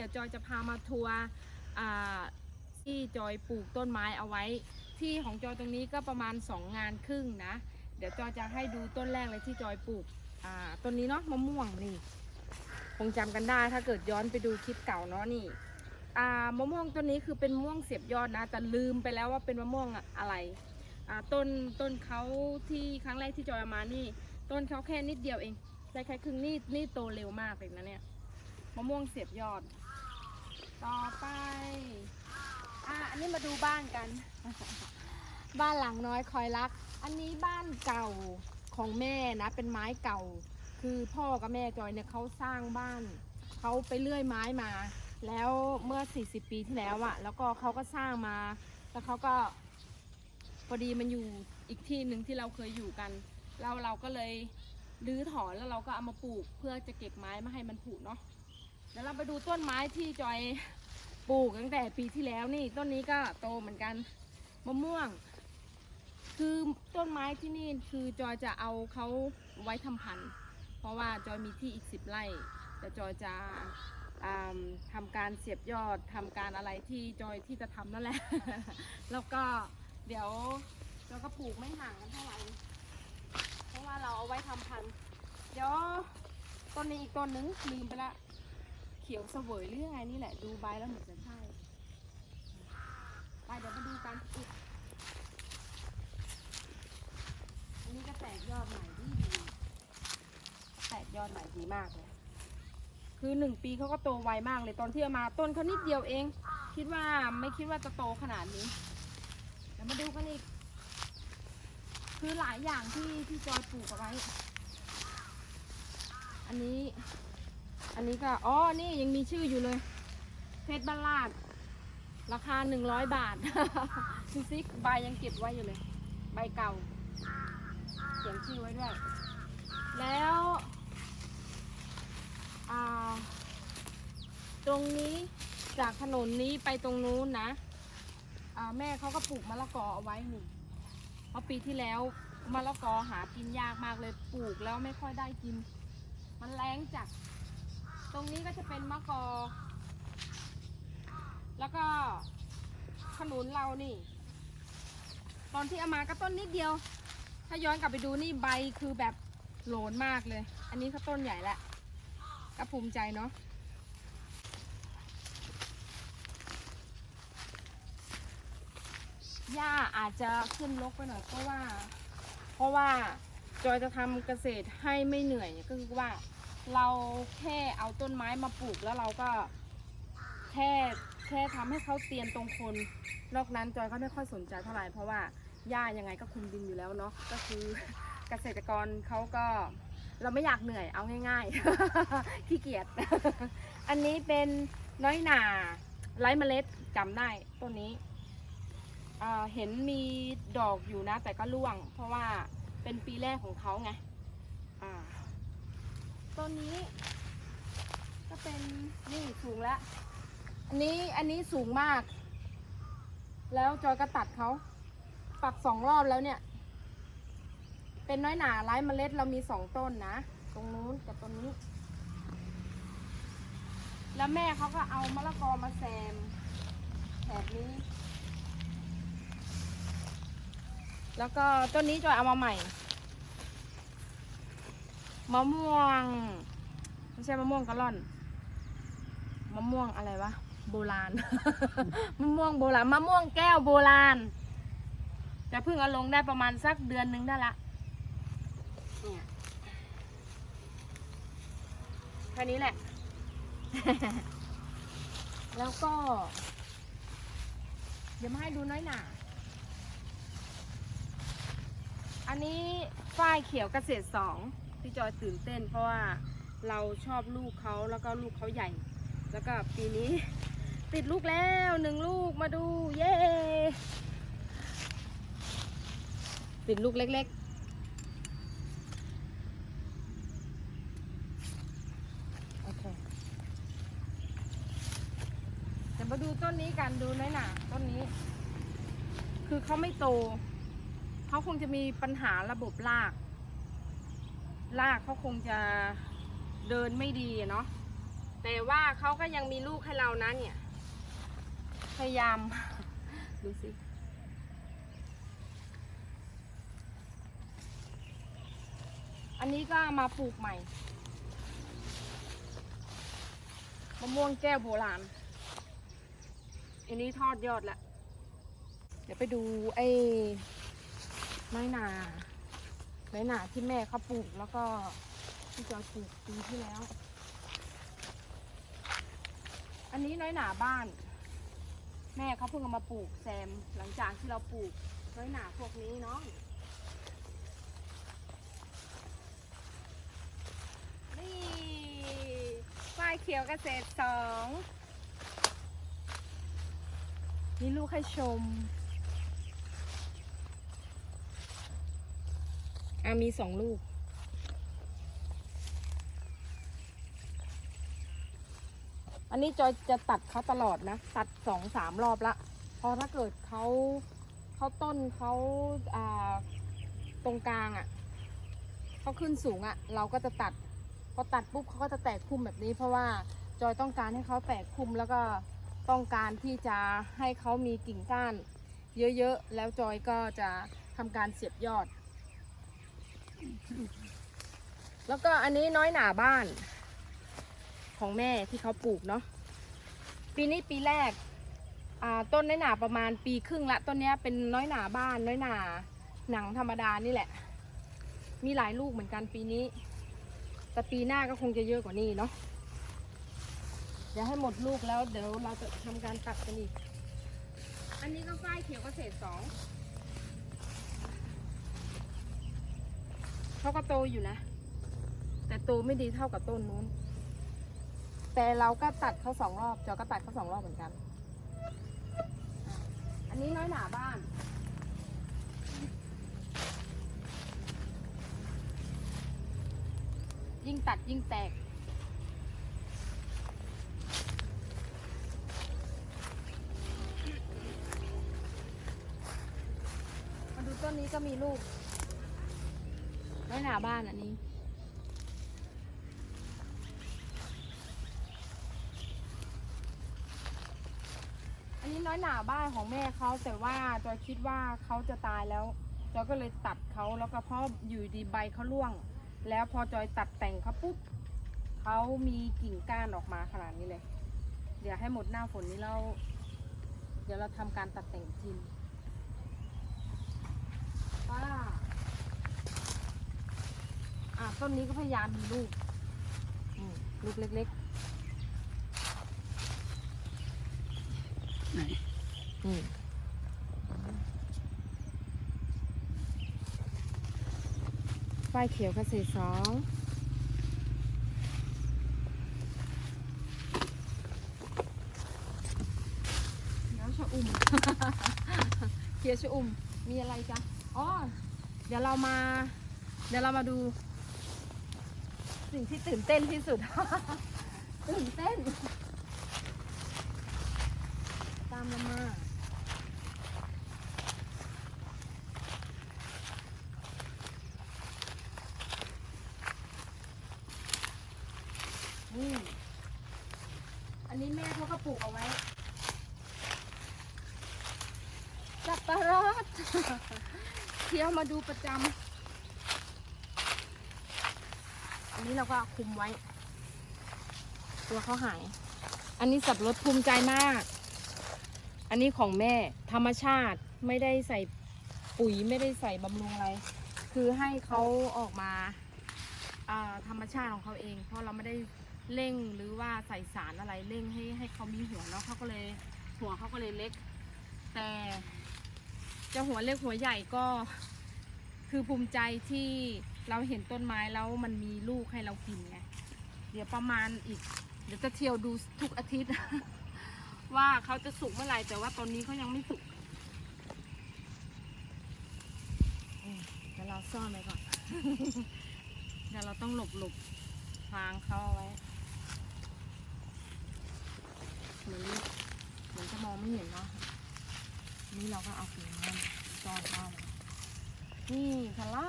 ดี๋ยวจอยจะพามาทัวร์ที่จอยปลูกต้นไม้เอาไว้ ที่ของจอยตรงนี้ก็ประมาณ 2 งานครึ่งนะ เดี๋ยวจอยจะให้ดูต้นแรกเลยที่จอยปลูกต้นนี้เนาะมะม่วงนี่คงจำกันได้ถ้าเกิดย้อนไปดูคลิปเก่าเนาะนี่มะม่วงต้นนี้คือเป็นม่วงเสียบยอดนะแต่ลืมไปแล้วว่าเป็นมะม่วงอะไรต้นต้นเขาที่ครั้งแรกที่จอยมานี่ ต้นเขาแค่นิดเดียวเองได้แค่ครึ่งนี่นี่โตเร็วมากเลยนะเนี่ยมะม่วงเสียบยอด ต่อไป อะ อันนี้มาดูบ้านกัน บ้านหลังน้อยคอยรัก อันนี้บ้านเก่าของแม่นะ เป็นไม้เก่า คือพ่อกับแม่จอยเนี่ยเขาสร้างบ้าน เขาไปเลื่อยไม้มา แล้วเมื่อ 40 ปีที่แล้วอะแล้วก็เขาก็สร้างมา แล้วเขาก็พอดีมันอยู่อีกที่หนึ่งที่เราเคยอยู่กัน เราเราก็เลยรื้อถอนแล้วเราก็เอามาปลูกเพื่อจะเก็บไม้ม่ให้มันผุเนาะ เดี๋ยวเราไปดูต้นไม้ที่จอยปลูกตั้งแต่ปีที่แล้วนี่ต้นนี้ก็โตเหมือนกันมะม่วง คือต้นไม้ที่นี่คือจอยจะเอาเขาไว้ทำพันธุ์เพราะว่าจอยมีที่อีกสิบไร่แต่จอยจะอ่าทำการเสียบยอดทำการอะไรที่จอยที่จะทำนั่นแหละ แล้วก็เดี๋ยวเราก็ปลูกไม่ห่างกันเท่าไหร่เพราะว่าเราเอาไว้ทำพันธุ์เดี๋ยวต้นนี้อีกต้นหนึงลืมไปละ ขียวเสวยหรือยังไงนี่แหละดูใบแล้วเหมือนจะใช่ไปเดี๋ยวมาดูกันอีกอันนี้ก็แตกยอดใหม่ดีดีแตกยอดใหม่ดีมากเลยคือหนึ่งปีเขาก็โตไวมากเลยตอนที่เอามาต้นเขานิดเดียวเอง คิดว่าไม่คิดว่าจะโตขนาดนี้เดี๋ยวมาดูกันอีกคือหลายอย่างที่ที่จอยปลูกเอาไว้ อันนี้ อันนี้ก็อ๋อนี่ยังมีชื่ออยู่เลย เพชรบ้านลาด ราคาหนึ่งร้อยบาทดูซิใบยังเก็บไว้อยู่เลย ใบเก่า เขียนชื่อไว้ด้วย แล้วตรงนี้จากถนนนี้ไปตรงนู้นนะแม่เขาก็ปลูกมะละกอเอาไว้หนึ่งเพราะปีที่แล้วมะละกอหากินยากมากเลยปลูกแล้วไม่ค่อยได้กิน มันแรงจัด ตรงนี้ก็จะเป็นมะกอ แล้วก็ขนุนเรานี่ ตอนที่เอามาก็ต้นนิดเดียว ถ้าย้อนกลับไปดูนี่ใบคือแบบโหลนมากเลย อันนี้เขาต้นใหญ่แหละก็ภูมิใจเนาะหญ้าอาจจะขึ้นรกไปหน่อยเพราะว่า เพราะว่าจอยจะทำเกษตรให้ไม่เหนื่อยก็คือว่า เราแค่เอาต้นไม้มาปลูกแล้วเราก็แค่แค่ทำให้เขาเตียนตรงคนนอกนั้นจอยก็ไม่ค่อยสนใจเท่าไหร่เพราะว่าหญ้ายังไงก็คุมดินอยู่แล้วเนาะก็คือเกษตรกรเขาก็เราไม่อยากเหนื่อยเอาง่ายๆ ขี้เกียจ อันนี้เป็นน้อยหนาไร้เมล็ดจำได้ต้นนี้ เห็นมีดอกอยู่นะ แต่ก็ร่วง เพราะว่าเป็นปีแรกของเขาไง ต้นนี้ ก็เป็นนี่สูงแล้วอันนี้อันนี้สูงมาก แล้วจอยก็ตัดเขาตัดสองรอบแล้วเนี่ย เป็นน้อยหนาไร้เมล็ดเรามีสองต้นนะ ตรงนู้นกับตรงนี้ แล้วแม่เขาก็เอามะละกอมาแซมแถบนี้ แล้วก็ต้นนี้จอยเอามาใหม่ มะม่วงไม่ใช่มะม่วงกะล่อน มะม่วงอะไรวะ โบราณ มะม่วงโบราณ มะม่วงแก้วโบราณ จะเพิ่งเอาลงได้ประมาณสักเดือนนึงได้ละเนี่ยแค่นี้แหละ แล้วก็ เดี๋ยวมาให้ดูน้อยหนาอันนี้ฝ้ายเขียวเกษตรสอง ที่จอยตื่นเต้น เพราะว่าเราชอบลูกเขาแล้วก็ลูกเขาใหญ่ แล้วก็ปีนี้ ติดลูกแล้วหนึ่งลูกมาดูเย้ติดลูกเล็กๆโอเคเดี๋ยวมาดูต้นนี้กันดูน้อยหนาต้นนี้ คือเขาไม่โตเขาคงจะมีปัญหาระบบราก รากเขาคงจะเดินไม่ดีเนาะแต่ว่าเขาก็ยังมีลูกให้เรานะเนี่ย พยายาม ดูสิอันนี้ก็มาปลูกใหม่มะม่วงแก้วโบราณ อันนี้ทอดยอดละ เดี๋ยวไปดูไอ้ไม้นา ไม้หนาที่แม่เขาปลูกแล้วก็ที่จอยปลูกปีที่แล้ว อันนี้น้อยหนาบ้าน แม่เขาเพิ่งเอามาปลูกแซมหลังจากที่เราปลูกน้อยหนาพวกนี้เนาะนี่ฝ้ายเขียวเกษตรสองมีลูกให้ชม อะมีสองลูก อันนี้จอยจะตัดเขาตลอดนะ ตัดสองสามรอบละพราะถ้าเกิดเขาเขาต้นเขาอ่าตรงกลางอะ่ะเขาขึ้นสูงอะ่ะ เราก็จะตัด พอตัดปุ๊บเขาก็จะแตกคุมแบบนี้ เพราะว่าจอยต้องการให้เขาแตกคุมแล้วก็ต้องการที่จะให้เขามีกิ่งก้าน เยอะๆ แล้วจอยก็จะทำการเสียบยอด แล้วก็อันนี้น้อยหนาบ้าน ของแม่ที่เขาปลูกเนาะปีนี้ปีแรกต้นน้อยหนาประมาณปีครึ่งละต้นนี้เป็นน้อยหนาบ้าน น้อยหนาหนังธรรมดานี่แหละ มีหลายลูกเหมือนกันปีนี้ แต่ปีหน้าก็คงจะเยอะกว่านี้เนาะเดี๋ยวให้หมดลูกแล้วเดี๋ยวเราจะทำการตัดกันอีก อันนี้ก็ฝ้ายเขียวเกษตรสอง เขาก็โตอยู่นะ แต่โตไม่ดีเท่ากับต้นนู้น แต่เราก็ตัดเขาสองรอบ จอก็ตัดเขาสองรอบเหมือนกัน อันนี้น้อยหนาบ้าน ยิ่งตัดยิ่งแตกมาดูต้นนี้ก็มีลูก หน้าบ้านอันนี้อันนี้น้อยหนาบ้านของแม่เขาแต่ว่าจอยคิดว่าเขาจะตายแล้วจอยก็เลยตัดเขาแล้วก็เพราะอยู่ดีใบเขาร่วง แล้วพอจอยตัดแต่งเขาปุ๊บเขามีกิ่งก้านออกมาขนาดนี้เลย เดี๋ยวให้หมดหน้าฝนนี้เราเดี๋ยวเราทำการตัดแต่งจริงป้า อะต้นนี้ก็พยายามมีลูกอืมลูกเล็กไหนๆอืมป้ายเขียวเกษตรสองแล้วชะอุ่ม เขียวชะอุ่มมีอะไรจ๊ะอ๋อเดี๋ยวเรามา เดี๋ยวเรามาดู สิ่งที่ตื่นเต้นที่สุด ตื่นเต้น ตามมานี่อันนี้แม่เขาก็ปลูกเอาไว้สับปะรดเที่ยวมาดูประจำ อันนี้เราก็คุมไว้ ตัวเขาหาย อันนี้สับรดภูมิใจมาก อันนี้ของแม่ธรรมชาติไม่ได้ใส่ปุ๋ยไม่ได้ใส่บำรุงอะไร คือให้เขาออกมาอ่าธรรมชาติของเขาเอง เพราะเราไม่ได้เร่งหรือว่าใส่สารอะไรเร่งให้ให้เขามีหัวเนาะเขาก็เลยหัวเขาก็เลยเล็ก แต่จะหัวเล็กหัวใหญ่ก็คือภูมิใจที่ เราเห็นต้นไม้แล้วมันมีลูกให้เรากินไง เดี๋ยวประมาณอีก เดี๋ยวจะเที่ยวดูทุกอาทิตย์ ว่าเขาจะสุกเมื่อไหร่แต่ว่าตอนนี้เขายังไม่สุกอืมเดี๋ยวเราซ่อนไว้ก่อน เดี๋ยวเราต้องหลบหลบทางเขาเอาไว้เหมือนเหมือนจะมองไม่เห็นเนาะ นี่เราก็เอากิ่งมันซ่อนเข้าไว้นี่คาร่า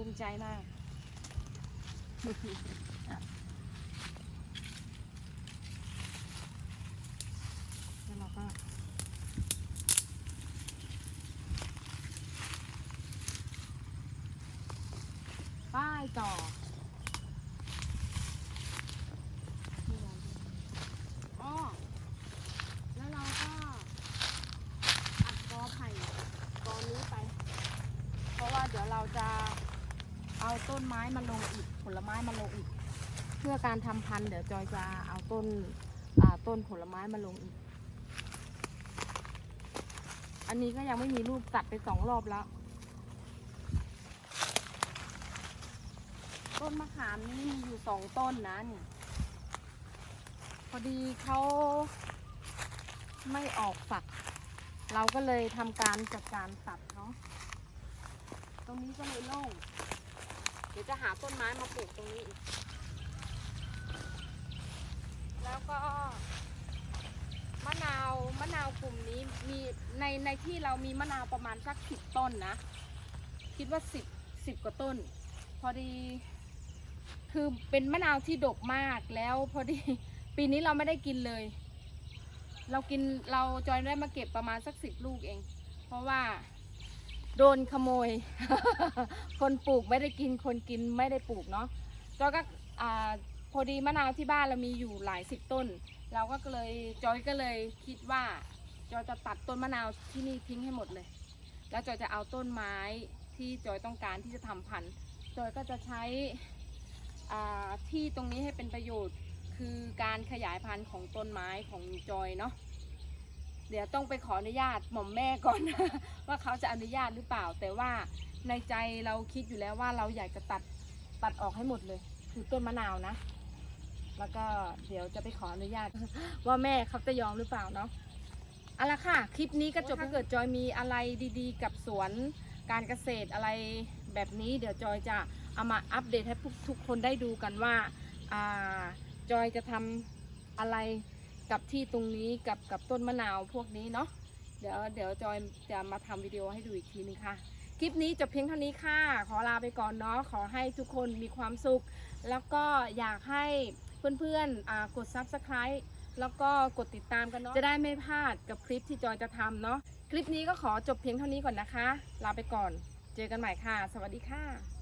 ภูมิใจมาก แล้วเราก็ป้ายต่อ ต้นไม้มาลงอีก ผลไม้มาลงอีก เพื่อการทำพันธุ์เดี๋ยวจอยจะเอาต้นต้นผลไม้มาลงอีก อันนี้ก็ยังไม่มีลูกตัดไปสองรอบแล้ว ต้นมะขามนี่มีอยู่สองต้นนะนี่พอดีเขาไม่ออกฝัก เราก็เลยทำการจัดการตัดเขาะ ตรงนี้ก็เลยโล่ง ดี๋ยวจะหาต้นไม้มาปลูกตรงนี้อีก แล้วก็มะนาวมะนาวกลุ่มนี้มีในในที่เรามีมะนาวประมาณสักสิบต้นนะ คิดว่าสิบสิบกว่าต้น พอดี คือเป็นมะนาวที่ดกมากแล้วพอดี ปีนี้เราไม่ได้กินเลย เรากินเราจอยได้มาเก็บประมาณสักสิบลูกเอง เพราะว่า โดนขโมย คนปลูกไม่ได้กินคนกินไม่ได้ปลูกเนาะจอยก็พอดีมะนาวที่บ้านเรามีอยู่หลายสิบต้น เราก็เลยจอยก็เลยคิดว่าจอยจะตัดต้นมะนาวที่นี่ทิ้งให้หมดเลย แล้วจอยจะเอาต้นไม้ที่จอยต้องการที่จะทำพันธุ์จอยก็จะใช้ที่ตรงนี้ให้เป็นประโยชน์ คือการขยายพันธุ์ของต้นไม้ของจอยเนาะ เดี๋ยวต้องไปขออนุญาตหม่อมแม่ก่อนว่าเขาจะอนุญาตหรือเปล่า แต่ว่าในใจเราคิดอยู่แล้วว่าเราอยากจะตัดตัดออกให้หมดเลย คือต้นมะนาวนะ แล้วก็เดี๋ยวจะไปขออนุญาต ว่าแม่เขาจะยอมหรือเปล่าเนาะเอาละค่ะ คลิปนี้ก็จบถ้าเกิดจอยมีอะไรดีๆ กับสวนการเกษตรอะไรแบบนี้ เดี๋ยวจอยจะเอามาอัปเดตให้ทุกทุกคนได้ดูกันว่าอ่าจอยจะทำอะไร กับที่ตรงนี้กับกับต้นมะนาวพวกนี้เนาะเดี๋ยวเดี๋ยวจอยจะมาทำวิดีโอให้ดูอีกทีนึงค่ะ คลิปนี้จบเพียงเท่านี้ค่ะ ขอลาไปก่อนเนาะขอให้ทุกคนมีความสุข แล้วก็อยากให้เพื่อนๆอ่ากด Subscribe แล้วก็กดติดตามกันเนาะจะได้ไม่พลาดกับคลิปที่จอยจะทำเนาะคลิปนี้ก็ขอจบเพียงเท่านี้ก่อนนะคะ ลาไปก่อน เจอกันใหม่ค่ะ สวัสดีค่ะ